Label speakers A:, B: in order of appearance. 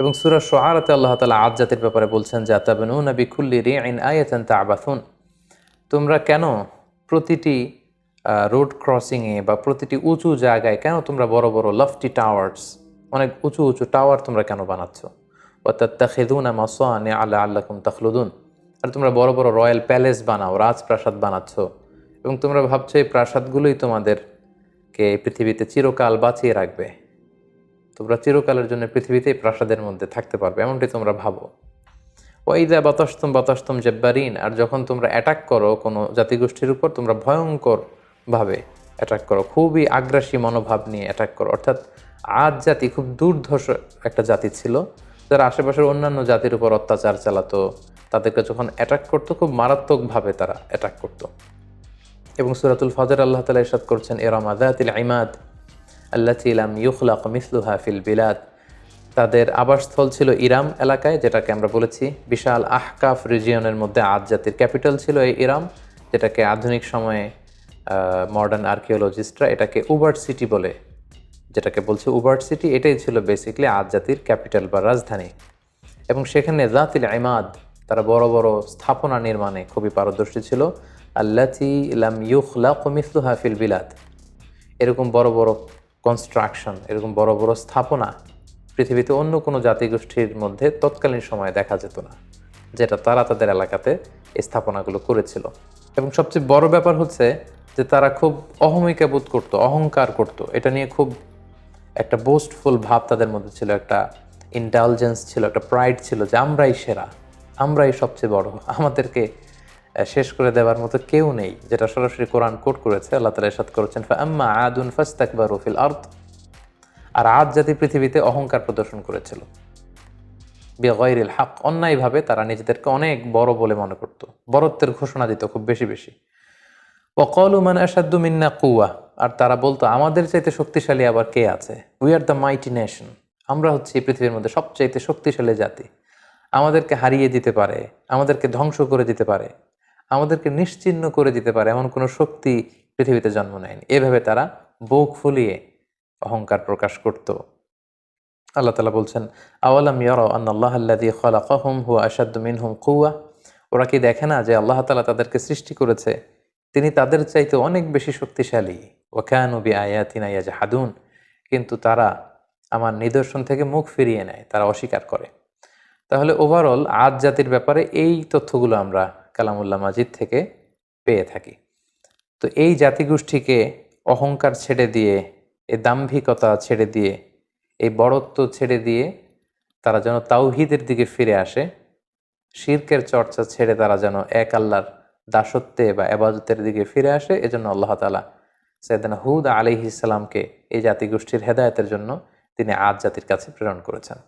A: এবং সুরা সোহারাতে আল্লাহ তালা আজ জাতির ব্যাপারে বলছেন যে আতাবেনু নবী খুল্লি রি আইন তা তাবাথুন তোমরা কেন প্রতিটি রোড ক্রসিংয়ে বা প্রতিটি উঁচু জায়গায় কেন তোমরা বড় বড় লফটি টাওয়ার্স অনেক উঁচু উঁচু টাওয়ার তোমরা কেন বানাচ্ছ? অর্থাৎ খেদুনা মাসোয়ানে আল্লাহ আল্লাহম তখলুদুন। আর তোমরা বড় বড় রয়্যাল প্যালেস বানাও, রাজপ্রাসাদ বানাচ্ছ। এবং তোমরা ভাবছ এই প্রাসাদগুলোই তোমাদেরকে পৃথিবীতে চিরকাল বাঁচিয়ে রাখবে। তোমরা চিরকালের জন্য পৃথিবীতেই প্রাসাদের মধ্যে থাকতে পারবে, এমনটি তোমরা ভাবো। ওয়াইদা বাতাস্তম বাতাস্তম জেব্বারিন, আর যখন তোমরা অ্যাটাক করো কোনো জাতিগোষ্ঠীর উপর, তোমরা ভয়ঙ্করভাবে অ্যাটাক করো, খুবই আগ্রাসী মনোভাব নিয়ে অ্যাটাক করো। অর্থাৎ আজ জাতি খুব দুর্ধর্ষ একটা জাতি ছিল, যারা আশেপাশের অন্যান্য জাতির উপর অত্যাচার চালাতো, তাদেরকে যখন অ্যাটাক করতো, খুব মারাত্মকভাবে তারা অ্যাটাক করতো। এবং সুরাতুল ফজর আল্লাহ তালা ইরশাদ করছেন, এরম আদাতিল ইমাদ আল্লাহ ইলাম ইউখলাক মিসলুহা ফিল বিলাদ। তাদের আবাসস্থল ছিল ইরাম এলাকায়, যেটাকে আমরা বলেছি বিশাল আহকাফ রিজিয়নের মধ্যে আজ জাতির ক্যাপিটাল ছিল এই ইরাম, যেটাকে আধুনিক সময়ে মডার্ন আর্কিওলজিস্টরা এটাকে উবার্ট সিটি বলে, যেটাকে বলছে উবার্ট সিটি। এটাই ছিল বেসিকলি আজ জাতির ক্যাপিটাল বা রাজধানী। এবং সেখানে জাতিল ইমাদ, তারা বড় বড় স্থাপনা নির্মাণে খুবই পারদর্শী ছিল। আল্লাতি ইলাম ইউখলা কমিসলুহা ফিল বিলাদ। এরকম বড় বড় কনস্ট্রাকশন এরকম বড় বড় স্থাপনা পৃথিবীতে অন্য কোনো জাতিগোষ্ঠীর মধ্যে তৎকালীন সময়ে দেখা যেত না, যেটা তারা তাদের এলাকাতে এই স্থাপনাগুলো করেছিল। এবং সবচেয়ে বড় ব্যাপার হচ্ছে যে তারা খুব অহমিকা বোধ করতো, অহংকার করত। এটা নিয়ে খুব একটা বোস্টফুল ভাব তাদের মধ্যে ছিল, একটা ইন্টেলিজেন্স ছিল, একটা প্রাইড ছিল যে আমরাই সেরা, আমরাই সবচেয়ে বড়। আমাদেরকে শেষ করে দেওয়ার মতো কেউ নেই, যেটা সরাসরি কোরআন কোট করেছে। আল্লাহ তালা এসাদ করেছেন আম্মা আদুন ফাস্তাকবার রফিল আর্থ আর আজ জাতি পৃথিবীতে অহংকার প্রদর্শন করেছিল। বেগৈরিল হাক, অন্যায়ভাবে তারা নিজেদেরকে অনেক বড় বলে মনে করত। বরত্বের ঘোষণা দিত খুব বেশি বেশি। অকল উমান আসাদ্দু মিন্না কুয়া আর তারা বলতো, আমাদের চাইতে শক্তিশালী আবার কে আছে? We are the mighty nation আমরা হচ্ছি পৃথিবীর মধ্যে সবচাইতে শক্তিশালী জাতি। আমাদেরকে হারিয়ে দিতে পারে, আমাদেরকে ধ্বংস করে দিতে পারে। আমাদেরকে নিশ্চিহ্ন করে দিতে পারে, এমন কোনো শক্তি পৃথিবীতে জন্ম নেয়নি। এভাবে তারা বুক ফুলিয়ে অহংকার প্রকাশ করত। আল্লাহ তালা বলছেন, আওয়ালাম ইয়ার আল্লাহ আল্লাদি খালাকাহুম হু আসাদ্দু মিনহুম কুয়া ওরা কি দেখে না যে আল্লাহ তালা তাদেরকে সৃষ্টি করেছে? তিনি তাদের চাইতে অনেক বেশি শক্তিশালী। ওখানুবি আয়াতিনা হাদুন কিন্তু তারা আমার নিদর্শন থেকে মুখ ফিরিয়ে নেয়, তারা অস্বীকার করে। তাহলে ওভারঅল আজ জাতির ব্যাপারে এই তথ্যগুলো আমরা কালামুল্লাহ মাজিদ থেকে পেয়ে থাকি। তো এই জাতিগোষ্ঠীকে অহংকার ছেড়ে দিয়ে, এই দাম্ভিকতা ছেড়ে দিয়ে, এই বড়ত্ব ছেড়ে দিয়ে তারা যেন তাওহিদের দিকে ফিরে আসে, শির্কের চর্চা ছেড়ে তারা যেন এক আল্লাহর দাসত্বে বা এবাজতের দিকে ফিরে আসে, এজন্য আল্লাহ তালা সৈয়দানা হুদ আলি ইসলামকে এই জাতিগোষ্ঠীর হেদায়তের জন্য তিনি আজ জাতির কাছে প্রেরণ করেছেন।